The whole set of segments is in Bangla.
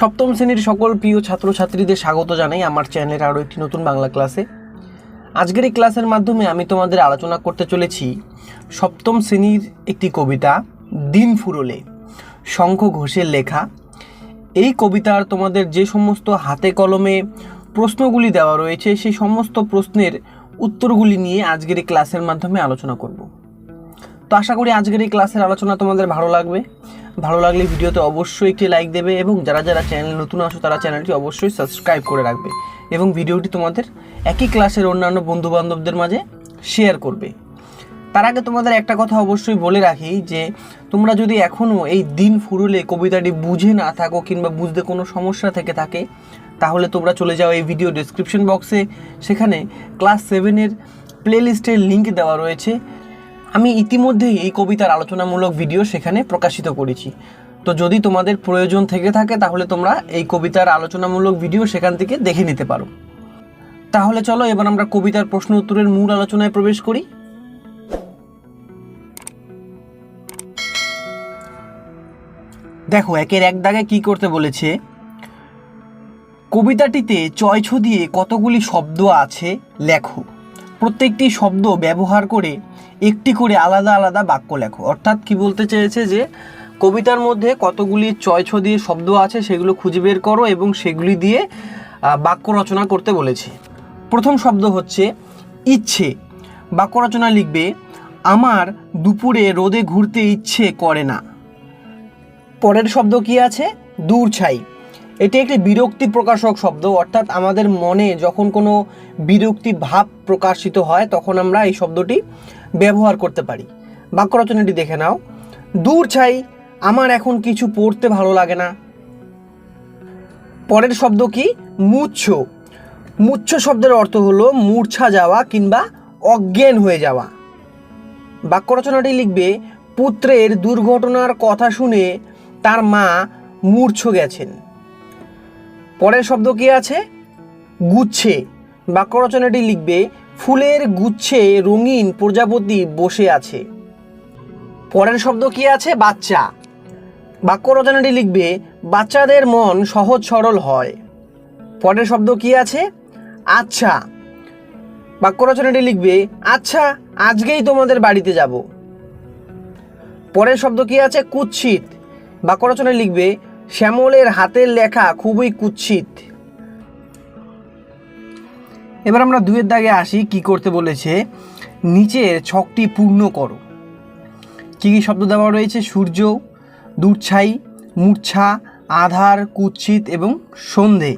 সপ্তম শ্রেণির সকল প্রিয় ছাত্রছাত্রীদের স্বাগত জানাই আমার চ্যানেলের আরও একটি নতুন বাংলা ক্লাসে। আজকের এই ক্লাসের মাধ্যমে আমি তোমাদের আলোচনা করতে চলেছি সপ্তম শ্রেণির একটি কবিতা, দিন ফুরলে, শঙ্খ ঘোষের লেখা। এই কবিতার তোমাদের যে সমস্ত হাতে কলমে প্রশ্নগুলি দেওয়া রয়েছে, সেই সমস্ত প্রশ্নের উত্তরগুলি নিয়ে আজকের এই ক্লাসের মাধ্যমে আলোচনা করব। তো আশা করি আজকের এই ক্লাসের আলোচনা তোমাদের ভালো লাগবে। ভালো লাগলে ভিডিওতে অবশ্যই একটি লাইক দেবে এবং যারা যারা চ্যানেল নতুন আসো তারা চ্যানেলটি অবশ্যই সাবস্ক্রাইব করে রাখবে এবং ভিডিওটি তোমাদের একই ক্লাসের অন্যান্য বন্ধু বান্ধবদের মাঝে শেয়ার করবে। তার আগে তোমাদের একটা কথা অবশ্যই বলে রাখি যে, তোমরা যদি এখনও এই দিন ফুরুলে কবিতাটি বুঝে না থাকো কিংবা বুঝতে কোনো সমস্যা থেকে থাকে, তাহলে তোমরা চলে যাও এই ভিডিও ডেসক্রিপশন বক্সে সেখানে ক্লাস সেভেনের প্লেলিস্টের লিঙ্ক দেওয়া রয়েছে। আমি ইতিমধ্যেই এই কবিতার আলোচনামূলক ভিডিও সেখানে প্রকাশিত করেছি। তো যদি তোমাদের প্রয়োজন থেকে থাকে, তাহলে তোমরা এই কবিতার আলোচনামূলক ভিডিও সেখান থেকে দেখে নিতে পারো। তাহলে চলো, এবার আমরা কবিতার প্রশ্ন উত্তরের মূল আলোচনায় প্রবেশ করি। দেখো, একের এক দাগে কি করতে বলেছে, কবিতাটিতে চয়ছ দিয়ে কতগুলি শব্দ আছে, লেখো। প্রত্যেকটি শব্দ ব্যবহার করে একটি করে আলাদা আলাদা বাক্য লেখো। অর্থাৎ কি বলতে চেয়েছে যে, কবিতার মধ্যে কতগুলি চয়ছ দিয়ে শব্দ আছে সেগুলো খুঁজে বের করো এবং সেগুলি দিয়ে বাক্য রচনা করতে বলেছে। প্রথম শব্দ হচ্ছে ইচ্ছে। বাক্য রচনা লিখবে, আমার দুপুরে রোদে ঘুরতে ইচ্ছে করে না। পরের শব্দ কি আছে? দূর ছাই। এটি একটি বিরক্তি প্রকাশক শব্দ, অর্থাৎ আমাদের মনে যখন কোনো বিরক্তি ভাব প্রকাশিত হয়, তখন আমরা এই শব্দটি ব্যবহার করতে পারি। বাক্য রচনাটি দেখে নাও। দূর ছাই, আমার এখন কিছু পড়তে ভালো লাগে না। পরের শব্দ কি? মুচ্ছ। মুচ্ছ শব্দের অর্থ হলো মূর্ছা যাওয়া কিংবা অজ্ঞান হয়ে যাওয়া। বাক্য রচনাটি লিখবে, পুত্রের দুর্ঘটনার কথা শুনে তার মা মূর্ছ গেছেন। পরের শব্দ কি আছে? গুচ্ছে। বাক্য রচনাটি লিখবে, ফুলের গুচ্ছে রঙিন প্রজাপতি বসে আছে। পরের শব্দ কি আছে? বাচ্চা। বাক্য রচনাটি লিখবে, বাচ্চাদের মন সহজ সরল হয়। পরের শব্দ কি আছে? আচ্ছা। বাক্য রচনাটি লিখবে আচ্ছা আজকেই তোমাদের বাড়িতে যাব। পরের শব্দ কি আছে? কুৎসিত। বাক্য রচনায় লিখবে শ্যামলের হাতের লেখা খুবই কুৎসিত। এবার আমরা দুয়ের দাগে আসি, কি করতে বলেছে? নিচের ছকটি পূর্ণ করো। কি কি শব্দ দেওয়া রয়েছে? সূর্য, দূরছাই, মূর্ছা, আধার, কুৎসিত এবং সন্ধে।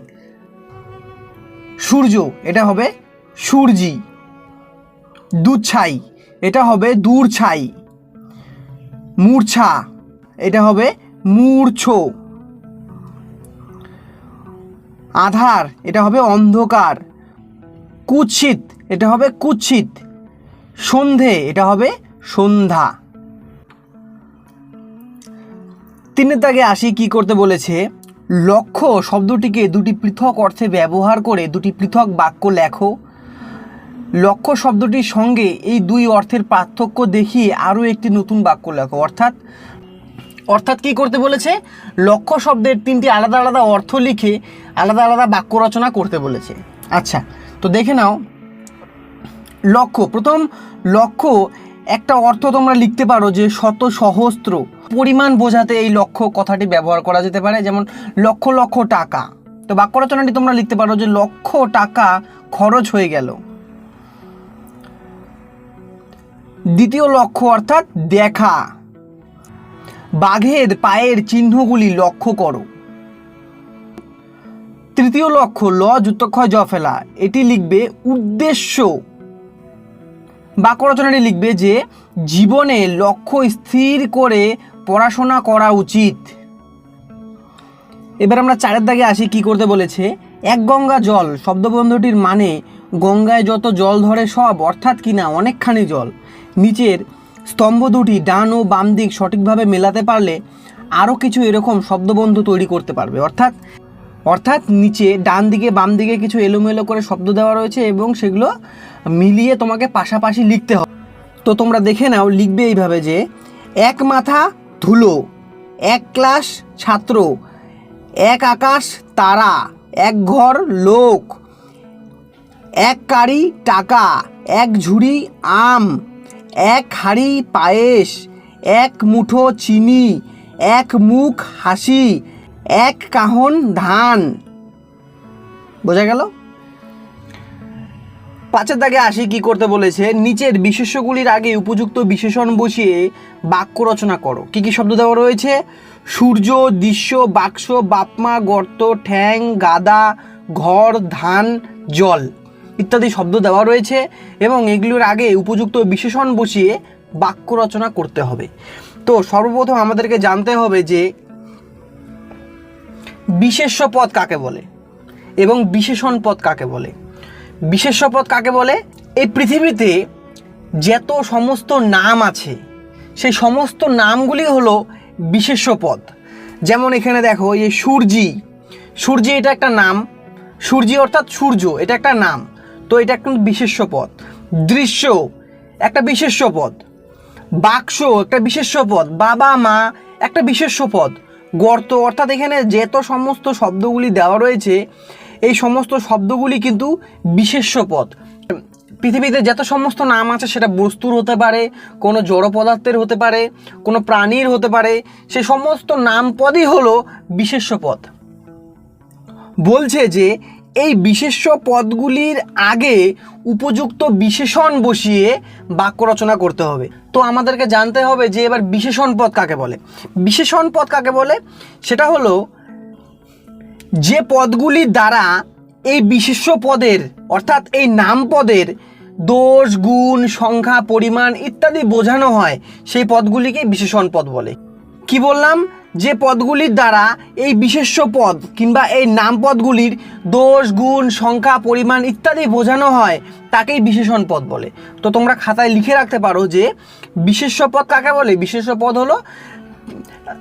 সূর্য, এটা হবে সূর্যি। দুচ্ছাই, এটা হবে দূর ছাই মূর্ছা, এটা হবে মূর্ছ। আধার, এটা হবে অন্ধকার। কুৎসিত, এটা হবে কুৎসিত। সন্ধে, এটা হবে সন্ধ্যা। তিনের দাগে আসি কি করতে বলেছে? লক্ষ্য শব্দটিকে দুটি পৃথক অর্থে ব্যবহার করে দুটি পৃথক বাক্য লেখো। লক্ষ্য শব্দটির সঙ্গে এই দুই অর্থের পার্থক্য দেখিয়ে আরও একটি নতুন বাক্য লেখো। অর্থাৎ অর্থাৎ কি করতে বলেছে? লক্ষ্য শব্দের তিনটি আলাদা আলাদা অর্থ লিখে আলাদা আলাদা বাক্য রচনা করতে বলেছে। আচ্ছা তো দেখে নাও। লক্ষ্য, প্রথম লক্ষ্য, একটা অর্থ তোমরা লিখতে পারো যে শত সহস্র পরিমাণ বোঝাতে এই লক্ষ্য কথাটি ব্যবহার করা যেতে পারে, যেমন লক্ষ লক্ষ টাকা। তো বাক্য রচনাটি তোমরা লিখতে পারো যে লক্ষ টাকা খরচ হয়ে গেল। দ্বিতীয় লক্ষ্য অর্থাৎ দেখা। বাঘের পায়ের চিহ্নগুলি লক্ষ্য করো। তৃতীয় লক্ষ্য, ল যুক্তক্ষয় জ, ফেলা। এটি লিখবে উদ্দেশ্য। বাক্য রচনাটি লিখবে যে, জীবনে লক্ষ্য স্থির করে পড়াশোনা করা উচিত। এবার আমরা চারের দাগে আসি, কি করতে বলেছে? এক গঙ্গা জল, শব্দবন্ধটির মানে গঙ্গায় যত জল ধরে সব, অর্থাৎ কিনা অনেকখানি জল। নিচের স্তম্ভ দুটি ডান ও বাম দিক সঠিকভাবে মেলাতে পারলে আরও কিছু এরকম শব্দবন্ধ তৈরি করতে পারবে। অর্থাৎ অর্থাৎ নিচে ডান দিকে, বাম দিকে কিছু এলোমেলো করে শব্দ দেওয়া রয়েছে এবং সেগুলো মিলিয়ে তোমাকে পাশাপাশি লিখতে হবে। তো তোমরা দেখে নাও, লিখবে এইভাবে যে, এক মাথা ধুলো, এক ক্লাস ছাত্র, এক আকাশ তারা, এক ঘর লোক, এক কারি টাকা, এক ঝুড়ি আম, এক হাঁড়ি পায়েস, এক মুঠো চিনি, এক মুখ হাসি এক কাহন ধান। বোঝা গেল? পাঁচের দাগে আসি কি করতে বলেছে, নিচের বিশেষ্যগুলির আগে উপযুক্ত বিশেষণ বসিয়ে বাক্য রচনা করো। কি কি শব্দ দেওয়া রয়েছে? সূর্য, দৃশ্য, বাক্স, বাপমা, গর্ত, ঠ্যাং, গাদা, ঘর, ধান, জল ইত্যাদি শব্দ দেওয়া রয়েছে এবং এগুলোর আগে উপযুক্ত বিশেষণ বসিয়ে বাক্য রচনা করতে হবে। তো সর্বপ্রথম আমাদেরকে জানতে হবে যে বিশেষ্য পদ কাকে বলে? এবং বিশেষণ পদ কাকে বলে? বিশেষ্য পদ কাকে বলে? এই পৃথিবীতে যত সমস্ত নাম আছে, সেই সমস্ত নামগুলি হলো বিশেষ্য পদ যেমন এখানে দেখো, এই সূর্যি সূর্যি এটা একটা নাম, সূর্যি অর্থাৎ সূর্য, এটা একটা নাম, তো এটা একটা বিশেষ্য পদ দৃশ্য, একটা বিশেষ্য পদ বাক্স, একটা বিশেষ্য পদ বাবা মা একটা বিশেষ্য পদ গর্ত, অর্থাৎ এখানে যেত সমস্ত শব্দগুলি দেওয়া রয়েছে, এই সমস্ত শব্দগুলি কিন্তু বিশেষ্য পদ। পৃথিবীতে যত সমস্ত নাম আছে, সেটা বস্তুর হতে পারে, কোনো জড় পদার্থের হতে পারে, কোনো প্রাণীর হতে পারে, সে সমস্ত নাম পদই হলো বিশেষ্য পদ। বলছে যে এই বিশেষ্য পদগুলির আগে উপযুক্ত বিশেষণ বসিয়ে বাক্য রচনা করতে হবে। তো আমাদেরকে জানতে হবে যে এবার বিশেষণ পদ কাকে বলে? বিশেষণ পদ কাকে বলে? সেটা হলো যে পদগুলির দ্বারা এই বিশেষ্য পদের, অর্থাৎ এই নাম পদের দোষ, গুণ, সংখ্যা, পরিমাণ ইত্যাদি বোঝানো হয়, সেই পদগুলিকে বিশেষণ পদ বলে। কি বললাম? যে পদগুলির দ্বারা এই বিশেষ্য পদ কিংবা এই নাম পদগুলির দোষ, গুণ, সংখ্যা, পরিমাণ ইত্যাদি বোঝানো হয়, তাকেই বিশেষণ পদ বলে। তো তোমরা খাতায় লিখে রাখতে পারো যে বিশেষ্য পদ কাকে বলে? বিশেষ্য পদ হলো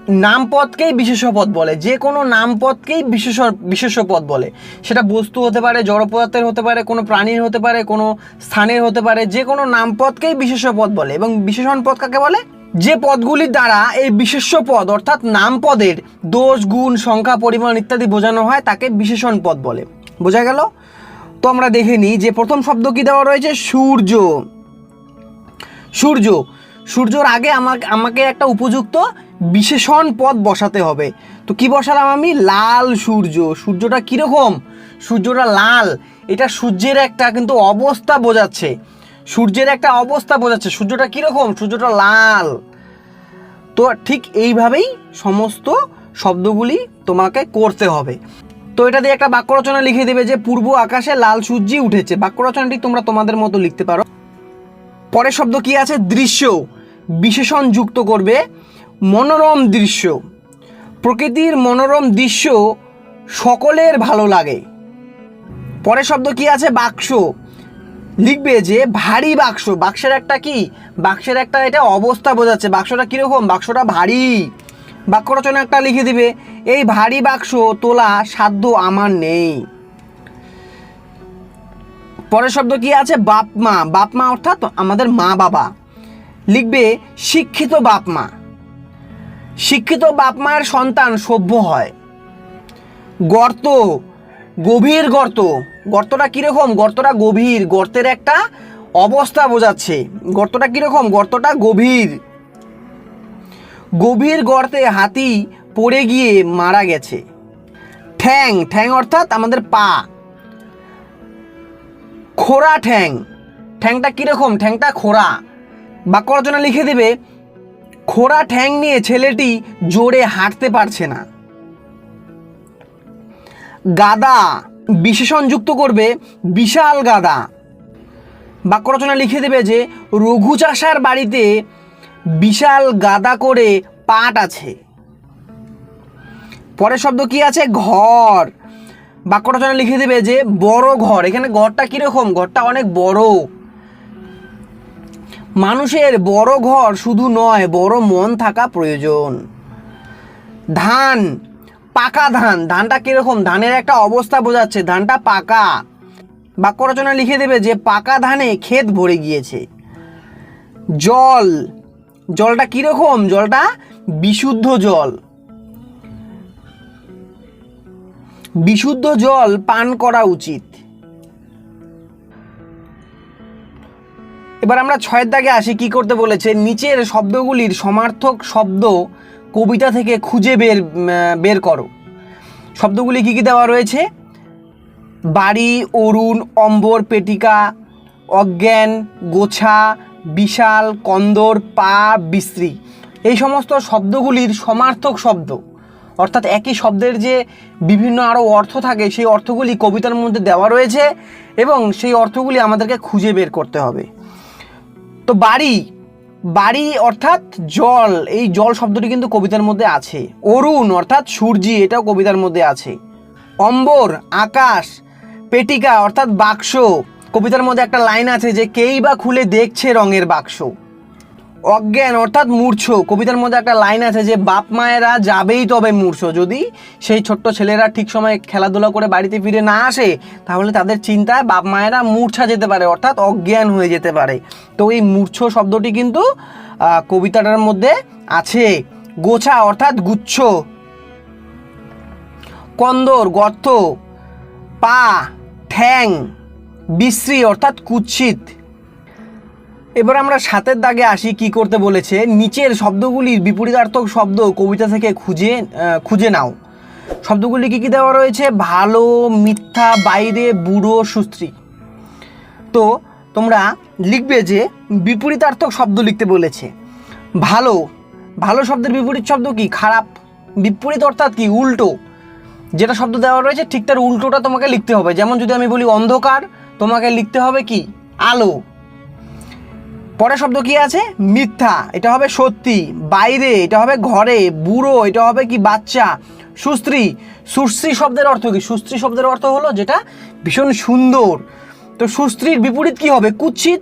নাম পদকেই বিশেষ্য পদ বলে। যে কোনো নাম পদকেই বিশেষ বিশেষ্য পদ বলে। সেটা বস্তু হতে পারে, জড় পদার্থের হতে পারে, কোনো প্রাণীর হতে পারে, কোনো স্থানের হতে পারে, যে কোনো নাম পদকেই বিশেষ্য পদ বলে। এবং বিশেষণ পদ কাকে বলে? যে পদগুলির দ্বারা এই বিশেষ্য পদ, অর্থাৎ নাম পদের দোষ, গুণ, সংখ্যা, পরিমাণ ইত্যাদি বোঝানো হয়, তাকে বিশেষণ পদ বলে। বোঝা গেল? তো আমরা দেখে নিই যে প্রথম শব্দ কি দেওয়া রয়েছে? সূর্য। সূর্য। সূর্যর আগে আমাকে আমাকে একটা উপযুক্ত বিশেষণ পদ বসাতে হবে। তো কি বসালাম আমি? লাল সূর্য। সূর্যটা কীরকম? সূর্যটা লাল। এটা সূর্যের একটা কিন্তু অবস্থা বোঝাচ্ছে। সূর্যের একটা অবস্থা বোঝাচ্ছে। সূর্যটা কীরকম? সূর্যটা লাল। তো ঠিক এইভাবেই সমস্ত শব্দগুলি তোমাকে করতে হবে। তো এটা দিয়ে একটা বাক্য রচনা লিখে দেবে যে, পূর্ব আকাশে লাল সূর্যি উঠেছে। বাক্য রচনাটি তোমরা তোমাদের মতো লিখতে পারো। পরের শব্দ কি আছে? দৃশ্য বিশেষণ যুক্ত করবে মনোরম দৃশ্য। প্রকৃতির মনোরম দৃশ্য সকলের ভালো লাগে। পরের শব্দ কি আছে? বাক্স লিখবে যে ভারী বাক্স। বাক্সের একটা কি? বাক্সের একটা এটা অবস্থা বোঝাচ্ছে। বাক্সটা কীরকম? বাক্সটা ভারী। বাক্য রচনা একটা লিখে দিবে, এই ভারী বাক্স তোলা সাধ্য আমার নেই। পরের শব্দ কি আছে? বাপ মা। বাপ মা অর্থাৎ আমাদের মা বাবা। লিখবে, শিক্ষিত বাপ মা। শিক্ষিত বাপ মায়ের সন্তান সভ্য হয়। গর্ত, গভীর গর্ত। গর্তটা কীরকম? গর্তটা গভীর। গর্তের একটা অবস্থা বোঝাচ্ছে। গর্তটা কীরকম? গর্তটা গভীর। গভীর গর্তে হাতি পড়ে গিয়ে মারা গেছে। ঠ্যাং। ঠ্যাং অর্থাৎ আমাদের পা। খোরা ঠ্যাং। ঠ্যাংটা কীরকম? ঠ্যাংটা খোরা বাক্য রচনা লিখে দেবে খোরা ঠ্যাং নিয়ে ছেলেটি জোরে হাঁটতে পারছে না। গাদা। বিশেষণ যুক্ত করবে বিশাল গাদা। বাক্য রচনা লিখে দেবে যে, রঘু চাষার বাড়িতে বিশাল গাদা করে পাট আছে। পরের শব্দ কি আছে? ঘর। বাক্য রচনা লিখে দেবে যে, বড় ঘর। এখানে ঘরটা কীরকম? ঘরটা অনেক বড়। মানুষের বড় ঘর শুধু নয়, বড় মন থাকা প্রয়োজন। ধান। পাকা ধান। ধানটা কীরকম? ধানের একটা অবস্থা বোঝাচ্ছে। ধানটা পাকা। বাক্য রচনা লিখে দেবে যে, পাকা ধানে ক্ষেত ভরে গিয়েছে। জল। জলটা কীরকম? জলটা বিশুদ্ধ জল। বিশুদ্ধ জল পান করা উচিত। এবার আমরা ছয়ের দাগে আসি, কি করতে বলেছে? নিচের শব্দগুলির সমার্থক শব্দ কবিতা থেকে খুঁজে বের বের করো। শব্দগুলি কি কি দেওয়া রয়েছে? বাড়ি, অরুণ, অম্বর, পেটিকা, অজ্ঞান, গোছা, বিশাল, কন্দর, পা, বিশ্রী। এই সমস্ত শব্দগুলির সমার্থক শব্দ। অর্থাৎ একই শব্দের যে বিভিন্ন আরও অর্থ থাকে, সেই অর্থগুলি কবিতার মধ্যে দেওয়া রয়েছে এবং সেই অর্থগুলি আমাদেরকে খুঁজে বের করতে হবে। তো বাড়ি বাড়ি অর্থাৎ জল, এই জল শব্দটি কিন্তু কবিতার মধ্যে আছে। অরুণ অর্থাৎ সূর্যি, এটাও কবিতার মধ্যে আছে। অম্বর, আকাশ, পেটিকা অর্থাৎ বাক্স, কবিতার মধ্যে একটা লাইন আছে যে, কেই বা খুলে দেখছে রঙের বাক্স। অজ্ঞান, অর্থাৎ মূর্ছ। কবিতার মধ্যে একটা লাইন আছে যে, বাপ মায়েরা যাবেই তবে মূর্ছ। যদি সেই ছোট্ট ছেলেরা ঠিক সময় খেলাধুলা করে বাড়িতে ফিরে না আসে, তাহলে তাদের চিন্তায় বাপ মায়েরা মূর্ছা যেতে পারে, অর্থাৎ অজ্ঞান হয়ে যেতে পারে। তো এই মূর্ছ শব্দটি কিন্তু কবিতাটার মধ্যে আছে। গোছা, অর্থাৎ গুচ্ছ। কন্দর, গর্ত। পা, ঠ্যাং। বিশ্রী, অর্থাৎ কুৎসিত। এবার আমরা সাতের দাগে আসি, কি করতে বলেছে? নিচের শব্দগুলির বিপরীতার্থক শব্দ কবিতা থেকে খুঁজে খুঁজে নাও। শব্দগুলি কি কি দেওয়া রয়েছে? ভালো, মিথ্যা, বাইরে, বুড়ো সুস্ত্রী তো তোমরা লিখবে যে বিপরীতার্থক শব্দ লিখতে বলেছে। ভালো ভালো শব্দের বিপরীত শব্দ কি? খারাপ বিপরীত অর্থাৎ কি? উল্টো। যেটা শব্দ দেওয়া রয়েছে, ঠিক তার উল্টোটা তোমাকে লিখতে হবে। যেমন যদি আমি বলি অন্ধকার, তোমাকে লিখতে হবে কি? আলো। পরের শব্দ কি আছে? মিথ্যা। এটা হবে সত্যি। বাইরে, এটা হবে ঘরে, বুড়ো, এটা হবে কি বাচ্চা? সুস্ত্রী সুশ্রী শব্দের অর্থ কি? সুস্ত্রী শব্দের অর্থ হলো যেটা ভীষণ সুন্দর। তো সুস্ত্রীর বিপরীত কি হবে? কুৎসিত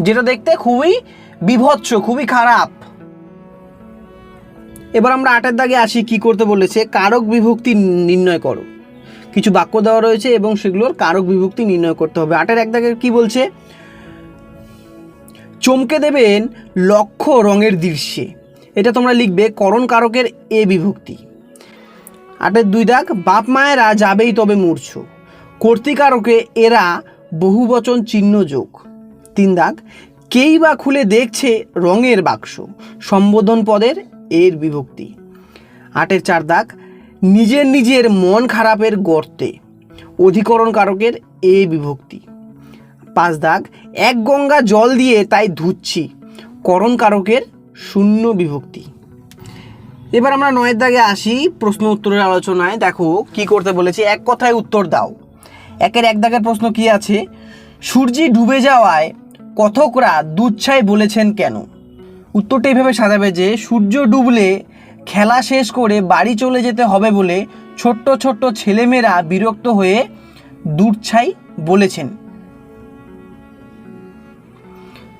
যেটা দেখতে খুবই বিভৎস, খুবই খারাপ। এবার আমরা আটের দাগে আসি, কি করতে বলেছে? কারক বিভক্তি নির্ণয় করো। কিছু বাক্য দেওয়া রয়েছে এবং সেগুলোর কারক বিভক্তি নির্ণয় করতে হবে। আটের এক দাগে কি বলছে? চমকে দেবেন লক্ষ্য রঙের দৃশ্যে। এটা তোমরা লিখবে করণ কারকের এ বিভক্তি। আটের দুই দাগ, বাপ মায়েরা যাবেই তবে মূর্ছ। কর্তিকারকে এরা বহুবচন চিহ্ন যোগ। তিন দাগ, কেই বা খুলে দেখছে রঙের বাক্স, সম্বোধন পদের এর বিভক্তি। আটের চার দাগ, নিজের নিজের মন খারাপের গর্তে, অধিকরণ কারকের এ বিভক্তি। পাঁচ দাগ, এক গঙ্গা জল দিয়ে তাই ধুচ্ছি। করণ কারকের শূন্য বিভক্তি। এবার আমরা নয়ের দাগে আসি প্রশ্ন উত্তরের আলোচনায়। দেখো, কি করতে বলেছি? এক কথায় উত্তর দাও। একের এক দাগের প্রশ্ন কি আছে? সূর্যি ডুবে যাওয়ায় কথকরা দুচ্ছাই বলেছেন কেন? উত্তরটা এইভাবে সাজাবে যে, সূর্য ডুবলে খেলা শেষ করে বাড়ি চলে যেতে হবে বলে ছোট্ট ছোট্ট ছেলেমেয়েরা বিরক্ত হয়ে দুচ্ছাই বলেছেন।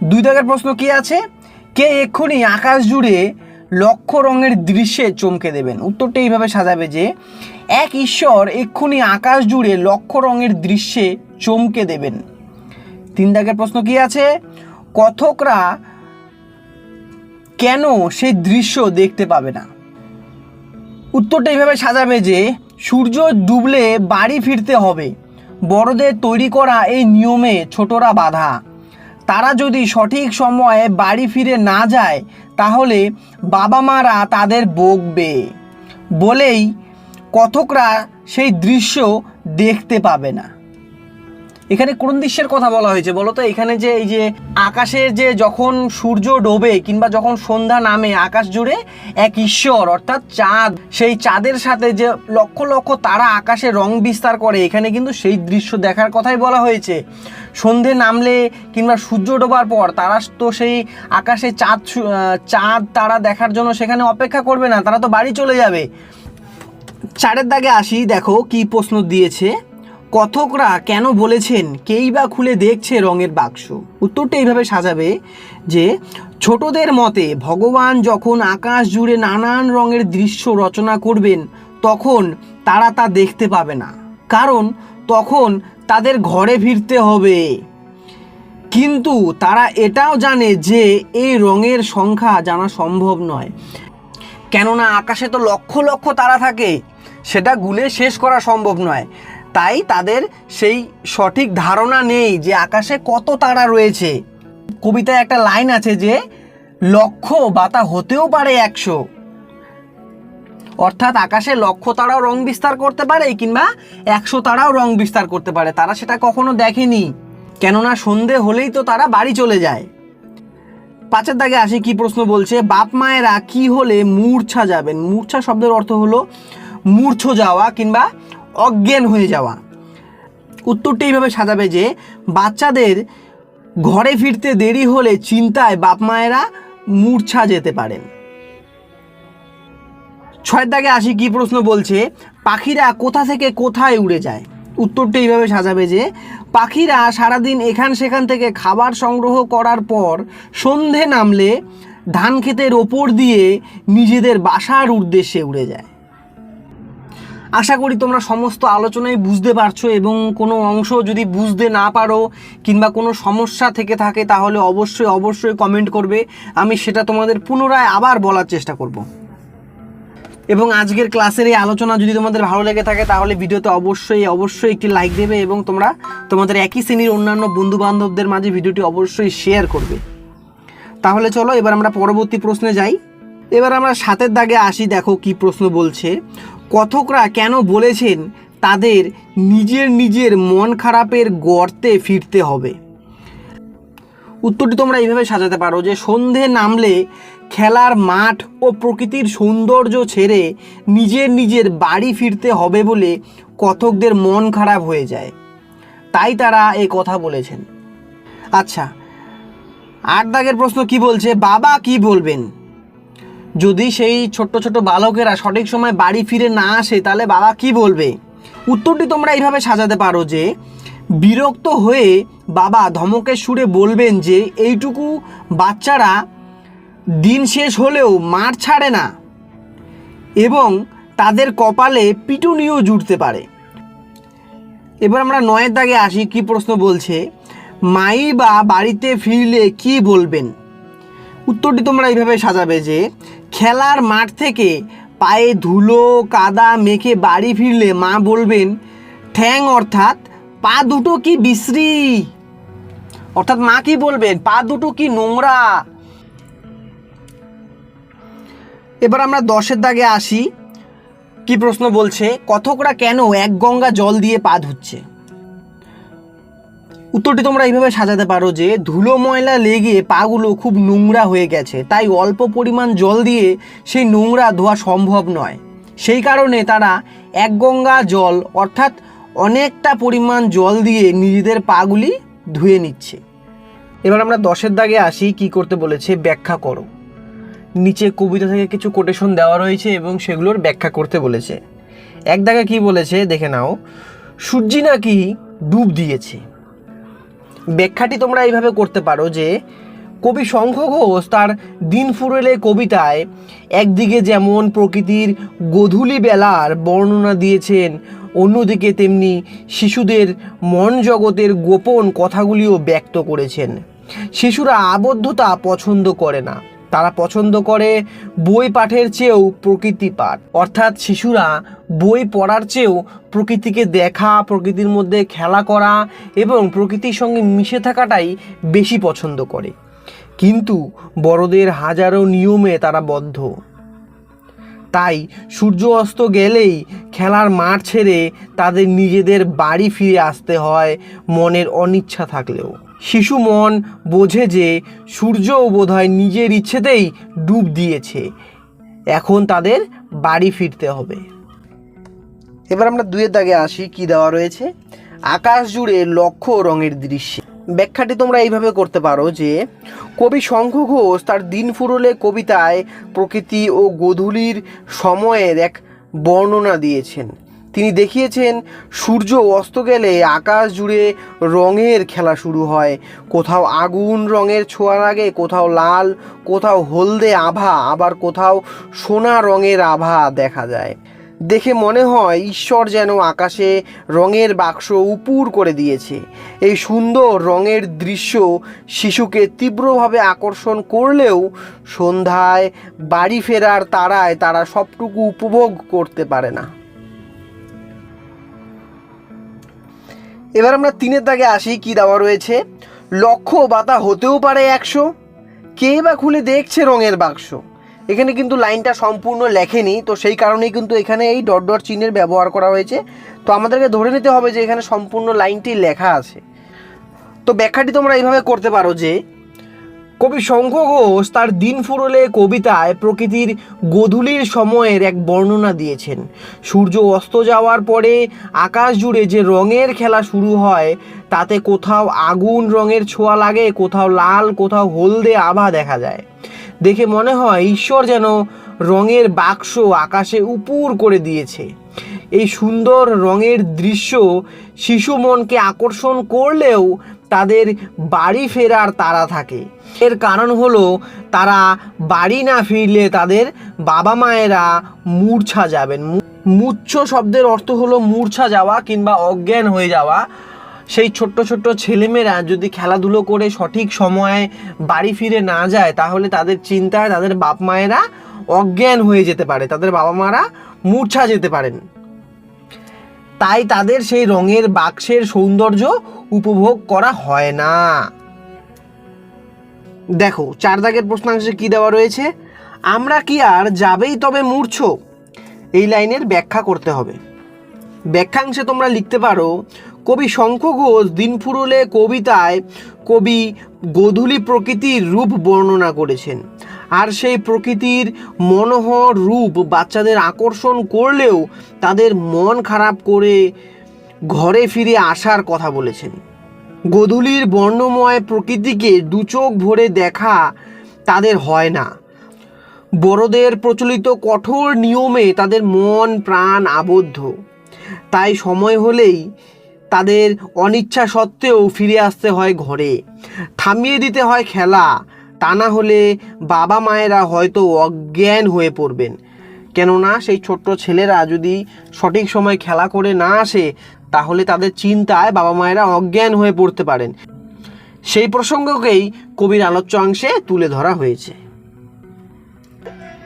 দুই দাগের প্রশ্ন কি আছে? কে এক্ষুনি আকাশ জুড়ে লক্ষ রঙের দৃশ্যে চমকে দেবেন? উত্তরটা এইভাবে সাজাবে যে, এক ঈশ্বর এক্ষুনি আকাশ জুড়ে লক্ষ রঙের দৃশ্যে চমকে দেবেন। তিন দাগের প্রশ্ন কি আছে? কথকরা কেন সেই দৃশ্য দেখতে পাবে না? উত্তরটা এইভাবে সাজাবে যে, সূর্য ডুবলে বাড়ি ফিরতে হবে। বড়দের তৈরি করা এই নিয়মে ছোটরা বাধা। তারা যদি সঠিক সময়ে বাড়ি ফিরে না যায়, তাহলে বাবা মারা তাদের বকবে। বলেই কথকরা সেই দৃশ্য দেখতে পাবে না। এখানে কোন দৃশ্যের কথা বলা হয়েছে বলো তো এখানে যে এই যে আকাশের যে যখন সূর্য ডোবে কিংবা যখন সন্ধ্যা নামে আকাশ জুড়ে এক ঈশ্বর, অর্থাৎ চাঁদ, সেই চাঁদের সাথে যে লক্ষ লক্ষ তারা আকাশে রং বিস্তার করে, এখানে কিন্তু সেই দৃশ্য দেখার কথাই বলা হয়েছে। সন্ধে নামলে কিংবা সূর্য ডোবার পর তারা তো সেই আকাশে চাঁদ চাঁদ তারা দেখার জন্য সেখানে অপেক্ষা করবে না, তারা তো বাড়ি চলে যাবে। চারের দাগে আসি, দেখো কি প্রশ্ন দিয়েছে। কথকরা কেন বলেছেন, কেই বা খুলে দেখছে রঙের বাক্স? উত্তরটা এইভাবে সাজাবে যে, ছোটদের মতে ভগবান যখন আকাশ জুড়ে নানান রঙের দৃশ্য রচনা করবেন, তখন তারা তা দেখতে পাবে না। কারণ তখন তাদের ঘরে ফিরতে হবে। কিন্তু তারা এটাও জানে যে, এই রঙের সংখ্যা জানা সম্ভব নয়। কেননা আকাশে তো লক্ষ লক্ষ তারা থাকে, সেটা গুলে শেষ করা সম্ভব নয়। তাই তাদের সেই সঠিক ধারণা নেই যে আকাশে কত তারা রয়েছে। কবিতায় একটা লাইন আছে যে, লক্ষ বা তা হতেও পারে একশো। অর্থাৎ আকাশে লক্ষ তারাও রং বিস্তার করতে পারে কিংবা একশো তারাও রং বিস্তার করতে পারে। তারা সেটা কখনো দেখেনি। কেননা সন্ধে হলেই তো তারা বাড়ি চলে যায়। পাঁচের দাগে আসি কি প্রশ্ন বলছে, বাপ মায়েরা কি হলে মূর্ছা যাবেন? মূর্ছা শব্দের অর্থ হলো মূর্ছ যাওয়া কিংবা অজ্ঞান হয়ে যাওয়া। উত্তরটা এইভাবে সাজাবে যে, বাচ্চাদের ঘরে ফিরতে দেরি হলে চিন্তায় বাপ মায়েরা মূর্ছা যেতে পারেন ছয়ের দাগে আসি, কি প্রশ্ন বলছে, পাখিরা কোথা থেকে কোথায় উড়ে যায়? উত্তরটা এইভাবে সাজাবে যে, পাখিরা সারাদিন এখান সেখান থেকে খাবার সংগ্রহ করার পর সন্ধে নামলে ধান ক্ষেতের ওপর দিয়ে নিজেদের বাসার উদ্দেশ্যে উড়ে যায়। আশা করি তোমরা সমস্ত আলোচনায় বুঝতে পারছ এবং কোনো অংশ যদি বুঝতে না পারো কিংবা কোনো সমস্যা থেকে থাকে তাহলে অবশ্যই অবশ্যই কমেন্ট করবে। আমি সেটা তোমাদের পুনরায় আবার বলার চেষ্টা করব। এবং আজকের ক্লাসের এই আলোচনা যদি তোমাদের ভালো লেগে থাকে তাহলে ভিডিওতে অবশ্যই অবশ্যই একটি লাইক দেবে এবং তোমরা তোমাদের একই শ্রেণির অন্যান্য বন্ধু বান্ধবদের মাঝে ভিডিওটি অবশ্যই শেয়ার করবে। তাহলে চলো, এবার আমরা পরবর্তী প্রশ্নে যাই। এবার আমরা সাতের দাগে আসি, দেখো কি প্রশ্ন বলছে। কথকরা কেন বলেছেন তাদের নিজের নিজের মন খারাপের গর্তে ফিরতে হবে? উত্তরটি তোমরা এইভাবে সাজাতে পারো যে সন্ধে নামলে খেলার মাঠ ও প্রকৃতির সৌন্দর্য ছেড়ে নিজের নিজের বাড়ি ফিরতে হবে বলে কথকদের মন খারাপ হয়ে যায়। তাই তারা এই কথা বলেছেন। আচ্ছা আট দাগের প্রশ্ন কি বলছে? বাবা কি বলবেন? যদি সেই ছোট্ট ছোট বালকেরা সঠিক সময় বাড়ি ফিরে না আসে, তাহলে বাবা কি বলবে? উত্তরটি তোমরা এইভাবে সাজাতে পারো যে, বিরক্ত হয়ে বাবা ধমকের সুরে বলবেন যে, এইটুকু বাচ্চারা দিন শেষ হলেও মাঠ ছাড়ে না এবং তাদের কপালে পিটুনিও জুটতে পারে। এবার আমরা নয়ের দাগে আসি, কি প্রশ্ন বলছে? মাই বা বাড়িতে ফিরলে কি বলবেন? উত্তরটি তোমরা এইভাবে সাজাবে যে খেলার মাঠ থেকে পায়ে ধুলো, কাদা মেখে বাড়ি ফিরলে মা বলবেন, ঠ্যাং অর্থাৎ পা দুটো কি বিশ্রী? অর্থাৎ মা কি বলবেন, পা দুটো কি নোংরা? এবার আমরা দশের দাগে আসি। কি প্রশ্ন বলছে কথকরা কেন এক গঙ্গা জল দিয়ে পা ধুচ্ছে? উত্তরটি তোমরা এইভাবে সাজাতে পারো যে ধুলো ময়লা লেগে পাগুলো খুব নোংরা হয়ে গেছে, তাই অল্প পরিমাণ জল দিয়ে সেই নোংরা ধোয়া সম্ভব নয়। সেই কারণে তারা এক গঙ্গা জল, অর্থাৎ অনেকটা পরিমাণ জল দিয়ে নিজেদের পাগুলি ধুয়ে নিচ্ছে। এবার আমরা দশের দাগে আসি, কি করতে বলেছে ব্যাখ্যা করো। নিচে কবিতা থেকে কিছু কোটেশন দেওয়া রয়েছে এবং সেগুলোর ব্যাখ্যা করতে বলেছে। এক দাগে কি বলেছে, দেখে নাও। সূর্যি নাকি ডুব দিয়েছে। ব্যাখ্যাটি তোমরা এইভাবে করতে পারো যে কবি শঙ্খ ঘোষ তার দিন ফুরেলে কবিতায় একদিকে যেমন প্রকৃতির গধূলি বেলার বর্ণনা দিয়েছেন, অন্যদিকে তেমনি শিশুদের মন জগতের গোপন কথাগুলিও ব্যক্ত করেছেন। শিশুরা আবদ্ধতা পছন্দ করে না। তারা পছন্দ করে বই পাঠের চেয়েও প্রকৃতি পাঠ। অর্থাৎ শিশুরা বই পড়ার চেয়েও প্রকৃতিকে দেখা, প্রকৃতির মধ্যে খেলা করা এবং প্রকৃতির সঙ্গে মিশে থাকাটাই বেশি পছন্দ করে। কিন্তু বড়দের হাজারো নিয়মে তারা বদ্ধ। তাই সূর্য অস্ত গেলেই খেলার মাঠ ছেড়ে তাদের নিজেদের বাড়ি ফিরে আসতে হয় মনের অনিচ্ছা থাকলেও। শিশু মন বোঝে যে সূর্য সূর্যও বোধহয় নিজের ইচ্ছেতেই ডুব দিয়েছে। এখন তাদের বাড়ি ফিরতে হবে। এবার আমরা দুয়ের দাগে আসি, কি দেওয়া রয়েছে? আকাশ জুড়ে লক্ষ রঙের দৃশ্য। ব্যাখ্যাটি তোমরা এইভাবে করতে পারো যে, কবি শঙ্খ ঘোষ তার দিন ফুরলে কবিতায় প্রকৃতি ও গোধূলির সময়ের এক বর্ণনা দিয়েছেন। তিনি দেখিয়েছেন, সূর্য অস্ত গেলে আকাশ জুড়ে রঙের খেলা শুরু হয়। কোথাও আগুন রঙের ছোঁয়ার আগে, কোথাও লাল, কোথাও হলদে আভা, আবার কোথাও সোনা রঙের আভা দেখা যায়। দেখে মনে হয়, ঈশ্বর যেন আকাশে রঙের বাক্স উপুর করে দিয়েছে। এই সুন্দর রঙের দৃশ্য শিশুকে তীব্রভাবে আকর্ষণ করলেও সন্ধ্যায় বাড়ি ফেরার তারায় তারা সবটুকু উপভোগ করতে পারে না। এবার আমরা তিনের দাগে আসি, কি দেওয়া রয়েছে? লক্ষ্য বাতা হতেও পারে একশো। কে বা খুলে দেখছে রঙের বাক্স? এখানে কিন্তু লাইনটা সম্পূর্ণ লেখেনি, তো সেই কারণেই কিন্তু এখানে এই ডট ডট চিহ্নের ব্যবহার করা হয়েছে। তো আমাদেরকে ধরে নিতে হবে যে এখানে সম্পূর্ণ লাইনটি লেখা আছে। তো ব্যাখ্যাটি তোমরা এইভাবে করতে পারো যে কবি শঙ্খ ঘোষ তার দিন ফুরলে কবিতায় প্রকৃতির গোধূলির সময়ের এক বর্ণনা দিয়েছেন। সূর্য অস্ত যাওয়ার পরে আকাশ জুড়ে যে রঙের খেলা শুরু হয়, তাতে কোথাও আগুন রঙের ছোঁয়া লাগে, কোথাও লাল, কোথাও হলদে আভা দেখা যায়। দেখে মনে হয় ঈশ্বর যেন রঙের বাক্স আকাশে উপুর করে দিয়েছে। এই সুন্দর রঙের দৃশ্য শিশু মনকে আকর্ষণ করলেও তাদের বাড়ি ফেরার তারা থাকে। এর কারণ হলো, তারা বাড়ি না ফিরলে তাদের বাবা মায়েরা মূর্ছা যাবেন। মূর্ছ শব্দের অর্থ হলো মূর্ছা যাওয়া কিংবা অজ্ঞান হয়ে যাওয়া। সেই ছোট্ট ছোট্ট ছেলেমেয়েরা যদি খেলাধুলো করে সঠিক সময়ে বাড়ি ফিরে না যায়, তাহলে তাদের চিন্তায় তাদের বাপ মায়েরা অজ্ঞান হয়ে যেতে পারে। তাদের বাবা মারা মূর্ছা যেতে পারেন। তাই তাদের সেই রঙের বাক্সের সৌন্দর্য উপভোগ করা হয় না। দেখো চার দাগের প্রশ্নাংশে কি দেওয়া রয়েছে? আমরা কি আর যাবেই তবে মূর্ছ? এই লাইনের ব্যাখ্যা করতে হবে। ব্যাখ্যাংশে তোমরা লিখতে পারো, কবি শঙ্খ ঘোষ দিন ফুরলে কবিতায় কবি গোধূলি প্রকৃতির রূপ বর্ণনা করেছেন। আর সেই প্রকৃতির মনোহর রূপ বাচ্চাদের আকর্ষণ করলেও তাদের মন খারাপ করে ঘরে ফিরে আসার কথা বলেছেন। গোধূলির বর্ণময় প্রকৃতিকে দুচোখ ভরে দেখা তাদের হয় না। বড়দের প্রচলিত কঠোর নিয়মে তাদের মন, প্রাণ আবদ্ধ। তাই সময় হলেই তাদের অনিচ্ছা সত্ত্বেও ফিরে আসতে হয় ঘরে। থামিয়ে দিতে হয় খেলা। তা না হলে বাবা মায়েরা হয়তো অজ্ঞান হয়ে পড়বেন। কেননা সেই ছোট্ট ছেলেরা যদি সঠিক সময় খেলা করে না আসে, তাহলে তাদের চিন্তায় বাবা মায়েরা অজ্ঞান হয়ে পড়তে পারেন। সেই প্রসঙ্গকেই কবির আলোচ্য অংশে তুলে ধরা হয়েছে।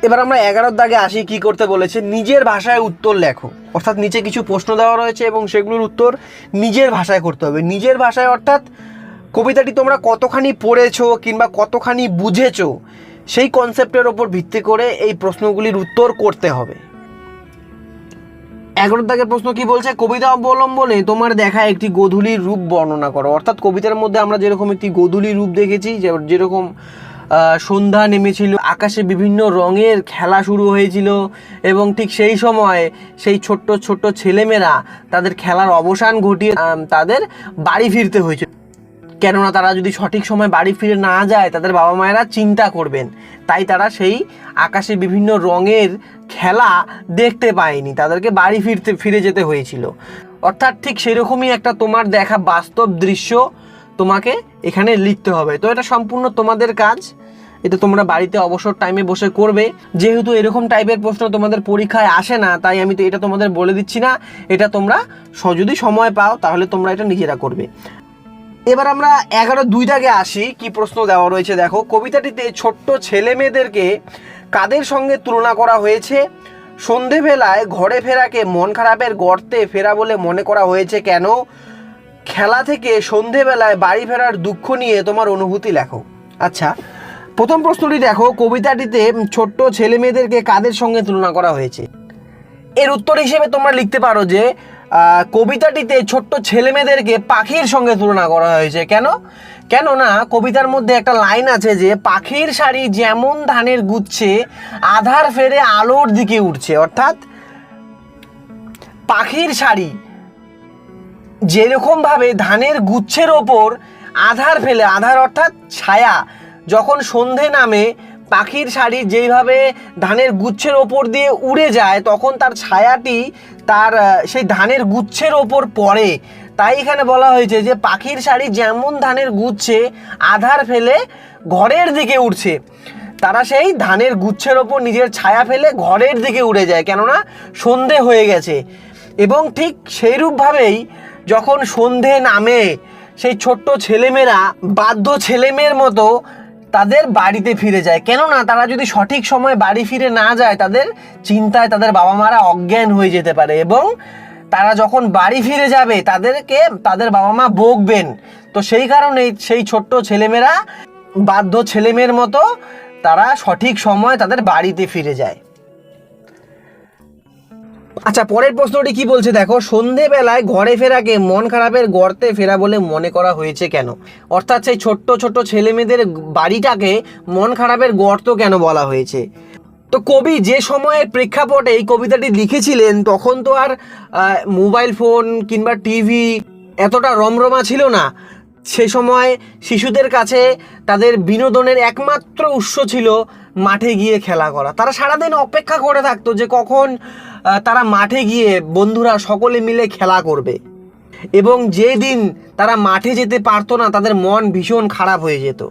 এবার আমরা এগারোর দাগে আসি কি করতে বলেছে। নিজের ভাষায় উত্তর লেখো। অর্থাৎ নিচে কিছু প্রশ্ন দেওয়া রয়েছে এবং সেগুলোর উত্তর নিজের ভাষায় করতে হবে। নিজের ভাষায় অর্থাৎ কবিতাটি তোমরা কতখানি পড়েছো কিংবা কতখানি বুঝেছ, সেই কনসেপ্টের ওপর ভিত্তি করে এই প্রশ্নগুলির উত্তর করতে হবে। এগারো দাগের প্রশ্ন কি বলছে? কবিতা অবলম্বনে তোমার দেখা একটি গোধূলির রূপ বর্ণনা করো। অর্থাৎ কবিতার মধ্যে আমরা যেরকম একটি গোধূলি রূপ দেখেছি যেরকম সন্ধ্যা নেমেছিল, আকাশে বিভিন্ন রঙের খেলা শুরু হয়েছিল, এবং ঠিক সেই সময় সেই ছোট্ট ছোট্ট ছেলেমেয়েরা তাদের খেলার অবসান ঘটিয়ে তাদের বাড়ি ফিরতে হয়েছিল। কেননা তারা যদি সঠিক সময় বাড়ি ফিরে না যায়, তাদের বাবা মায়েরা চিন্তা করবেন। তাই তারা সেই আকাশে বিভিন্ন রঙের খেলা দেখতে পায়নি। তাদেরকে বাড়ি ফিরতে, ফিরে যেতে হয়েছিল। অর্থাৎ ঠিক সেরকমই একটা তোমার দেখা বাস্তব দৃশ্য তোমাকে এখানে লিখতে হবে। তো এটা সম্পূর্ণ তোমাদের কাজ। এটা তোমরা বাড়িতে অবসর টাইমে বসে করবে। যেহেতু এরকম টাইপের প্রশ্ন তোমাদের পরীক্ষায় আসে না, তাই আমি তো এটা তোমাদের বলে দিচ্ছি না। এটা তোমরা যদি সময় পাও, তাহলে তোমরা এটা নিজেরা করবে। এবার আমরা এগারো দুই আসি, কি প্রশ্ন দেওয়া রয়েছে দেখো। কবিতাটিতে ছোট্ট ছেলে মেয়েদেরকে কাদের সঙ্গে তুলনা করা হয়েছে? সন্ধেবেলায় ঘরে ফেরাকে মন খারাপের গর্তে ফেরা বলে মনে করা হয়েছে কেন? খেলা থেকে সন্ধেবেলায় বাড়ি ফেরার দুঃখ নিয়ে তোমার অনুভূতি লেখো। আচ্ছা প্রথম প্রশ্নটি দেখো। কবিতাটিতে ছোট্ট ছেলে মেয়েদেরকে কাদের সঙ্গে তুলনা করা হয়েছে? এর উত্তর হিসেবে তোমরা লিখতে পারো যে কবিতাটিতে ছোট্ট ছেলেমেয়েদেরকে পাখির সঙ্গে তুলনা করা হয়েছে। কেন? কেননা কবিতার মধ্যে একটা লাইন আছে যে, পাখির শাড়ি যেমন ধানের গুচ্ছে, আধার ফেরে আলোর দিকে উঠছে। অর্থাৎ পাখির শাড়ি যেরকমভাবে ধানের গুচ্ছের ওপর আধার ফেলে, আধার অর্থাৎ ছায়া, যখন সন্ধে নামে পাখির শাড়ি যেইভাবে ধানের গুচ্ছের ওপর দিয়ে উড়ে যায়, তখন তার ছায়াটি তার সেই ধানের গুচ্ছের ওপর পড়ে। তাই এখানে বলা হয়েছে যে পাখির শাড়ি যেমন ধানের গুচ্ছে, আধার ফেলে ঘরের দিকে উঠছে তারা সেই ধানের গুচ্ছের ওপর নিজের ছায়া ফেলে ঘরের দিকে উড়ে যায়, কেননা সন্ধে হয়ে গেছে। এবং ঠিক সেইরূপভাবেই যখন সন্ধে নামে, সেই ছোট্ট ছেলেমেয়েরা, বাধ্য ছেলেমেয়ের মতো তাদের বাড়িতে ফিরে যায়। কেননা তারা যদি সঠিক সময় বাড়ি ফিরে না যায়, তাদের চিন্তায় তাদের বাবা মারা অজ্ঞান হয়ে যেতে পারে এবং তারা যখন বাড়ি ফিরে যাবে, তাদেরকে তাদের বাবা মা বকবেন। তো সেই কারণে সেই ছোট্ট ছেলেমেয়েরা বাধ্য ছেলেমেয়ের মতো তারা সঠিক সময় তাদের বাড়িতে ফিরে যায়। আচ্ছা পরের প্রশ্নটি কি বলছে? দেখো, সন্ধেবেলায় ঘরে ফেরাকে মন খারাপের গর্তে ফেরা বলে মনে করা হয়েছে কেন? অর্থাৎ সেই ছোট্ট ছোট্ট ছেলে মেয়েদের বাড়িটাকে মন খারাপের গর্ত কেন বলা হয়েছে? তো কবি যে সময়ের প্রেক্ষাপটে এই কবিতাটি লিখেছিলেন, তখন তো আর মোবাইল ফোন কিংবা টিভি এতটা রমরমা ছিল না। সে সময় শিশুদের কাছে তাদের বিনোদনের একমাত্র উৎস ছিল মাঠে গিয়ে খেলা করা। তারা সারাদিন অপেক্ষা করে থাকতো যে কখন তারা মাঠে গিয়ে বন্ধুরা সকলে মিলে খেলা করবে। এবং যেদিন তারা মাঠে যেতে পারতো না, তাদের মন ভীষণ খারাপ হয়ে যেত।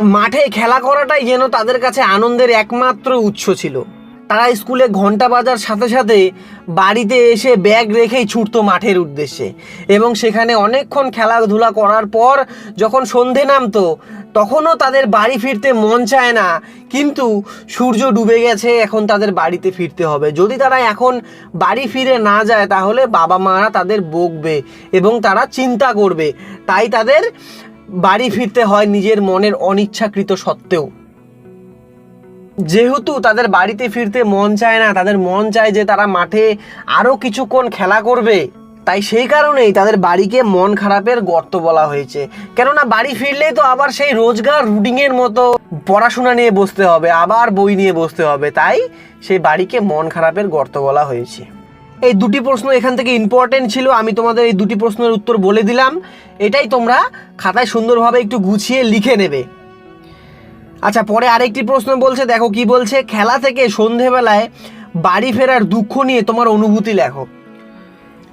মাঠে খেলা করাটাই যেন তাদের কাছে আনন্দের একমাত্র উৎস ছিল। তারা স্কুলে ঘণ্টা বাজার সাথে সাথে বাড়িতে এসে ব্যাগ রেখেই ছুটতো মাঠের উদ্দেশ্যে। এবং সেখানে অনেকক্ষণ খেলাধুলা করার পর যখন সন্ধে নামতো, তখনও তাদের বাড়ি ফিরতে মন চায় না। কিন্তু সূর্য ডুবে গেছে, এখন তাদের বাড়িতে ফিরতে হবে। যদি তারা এখন বাড়ি ফিরে না যায়, তাহলে বাবা মারা তাদের বকবে এবং তারা চিন্তা করবে। তাই তাদের বাড়ি ফিরতে হয় নিজের মনের অনিচ্ছাকৃত সত্ত্বেও। যেহেতু তাদের বাড়িতে ফিরতে মন চায় না, তাদের মন চায় যে তারা মাঠে আরও কিছুক্ষণ খেলা করবে, তাই সেই কারণেই তাদের বাড়িকে মন খারাপের গর্ত বলা হয়েছে। কেননা বাড়ি ফিরলেই তো আবার সেই রোজগার রুটিনের মতো পড়াশোনা নিয়ে বসতে হবে, আবার বই নিয়ে বসতে হবে, তাই সেই বাড়িকে মন খারাপের গর্ত বলা হয়েছে। এই দুটি প্রশ্ন এখান থেকে ইম্পর্টেন্ট ছিল, আমি তোমাদের এই দুটি প্রশ্নের উত্তর বলে দিলাম। এটাই তোমরা খাতায় সুন্দরভাবে একটু গুছিয়ে লিখে নেবে। আচ্ছা পরে আরেকটি প্রশ্ন বলছে, দেখো কি বলছে, খেলা থেকে সন্ধেবেলায় বাড়ি ফেরার দুঃখ নিয়ে তোমার অনুভূতি লেখো।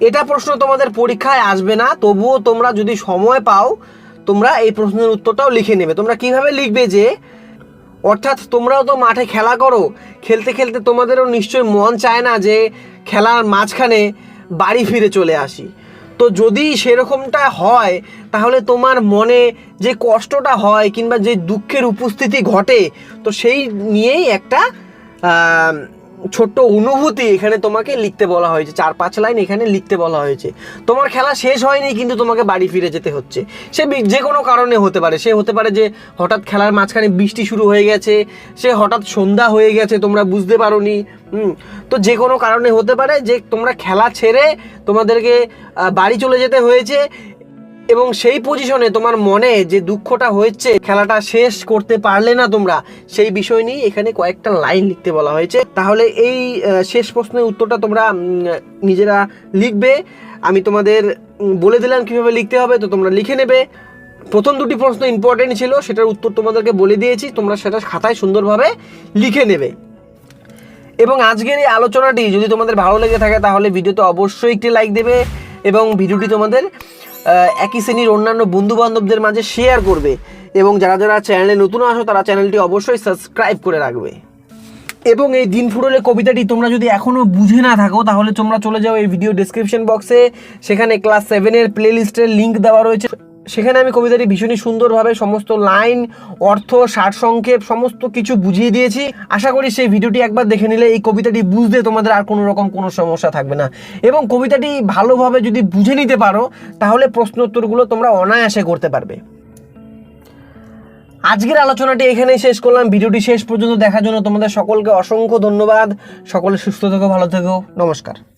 এটা প্রশ্ন তোমাদের পরীক্ষায় আসবে না, তবুও তোমরা যদি সময় পাও, তোমরা এই প্রশ্নের উত্তরটাও লিখে নেবে। তোমরা কীভাবে লিখবে যে, অর্থাৎ তোমরাও তো মাঠে খেলা করো, খেলতে খেলতে তোমাদেরও নিশ্চয়ই মন চায় না যে, খেলার মাঝখানে বাড়ি ফিরে চলে আসি। তো যদি সেরকমটা হয়, তাহলে তোমার মনে যে কষ্টটা হয় কিংবা যে দুঃখের উপস্থিতি ঘটে, তো সেই নিয়েই একটা ছোট্ট অনুভূতি এখানে তোমাকে লিখতে বলা হয়েছে। চার পাঁচ লাইন এখানে লিখতে বলা হয়েছে। তোমার খেলা শেষ হয়নি, কিন্তু তোমাকে বাড়ি ফিরে যেতে হচ্ছে। সে যে কোনো কারণে হতে পারে। সে হতে পারে যে হঠাৎ খেলার মাঝখানে বৃষ্টি শুরু হয়ে গেছে, সে হঠাৎ সন্ধ্যা হয়ে গেছে, তোমরা বুঝতে পারোনি, হুম। তো যে কোনো কারণে হতে পারে যে তোমরা খেলা ছেড়ে তোমাদেরকে বাড়ি চলে যেতে হয়েছে। এবং সেই পজিশনে তোমার মনে যে দুঃখটা হয়েছে, খেলাটা শেষ করতে পারলে না তোমরা, সেই বিষয় নিয়ে এখানে কয়েকটা লাইন লিখতে বলা হয়েছে। তাহলে এই শেষ প্রশ্নের উত্তরটা তোমরা নিজেরা লিখবে। আমি তোমাদের বলে দিলাম কীভাবে লিখতে হবে, তো তোমরা লিখে নেবে। প্রথম দুটি প্রশ্ন ইম্পর্টেন্ট ছিল, সেটার উত্তর তোমাদেরকে বলে দিয়েছি, তোমরা সেটা খাতায় সুন্দরভাবে লিখে নেবে। এবং আজকের এই আলোচনাটি যদি তোমাদের ভালো লেগে থাকে, তাহলে ভিডিওতে অবশ্যই একটি লাইক দেবে এবং ভিডিওটি তোমাদের একই শ্রেণির অন্যান্য বন্ধুবান্ধবদের মাঝে শেয়ার করবে। এবং যারা যারা চ্যানেলে নতুন আসো, তারা চ্যানেলটি অবশ্যই সাবস্ক্রাইব করে রাখবে। এবং এই দিন ফুরলে কবিতাটি তোমরা যদি এখনও বুঝে না থাকো, তাহলে তোমরা চলে যাও এই ভিডিও ডিসক্রিপশন বক্সে সেখানে ক্লাস সেভেনের প্লে লিস্টের লিঙ্ক দেওয়া রয়েছে। সেখানে আমি কবিতাটি ভীষণই সুন্দরভাবে সমস্ত লাইন, অর্থ, সারসংক্ষেপ, সমস্ত কিছু বুঝিয়ে দিয়েছি। আশা করি সেই ভিডিওটি একবার দেখে নিলে এই কবিতাটি বুঝতে তোমাদের আর কোনো রকম কোনো সমস্যা থাকবে না। এবং কবিতাটি ভালোভাবে যদি বুঝে নিতে পারো, তাহলে প্রশ্ন উত্তরগুলো তোমরা অনায়াসে করতে পারবে। আজকের আলোচনাটি এখানেই শেষ করলাম। ভিডিওটি শেষ পর্যন্ত দেখার জন্য তোমাদের সকলকে অসংখ্য ধন্যবাদ। সকলে সুস্থ থেকো, ভালো থেকো। নমস্কার।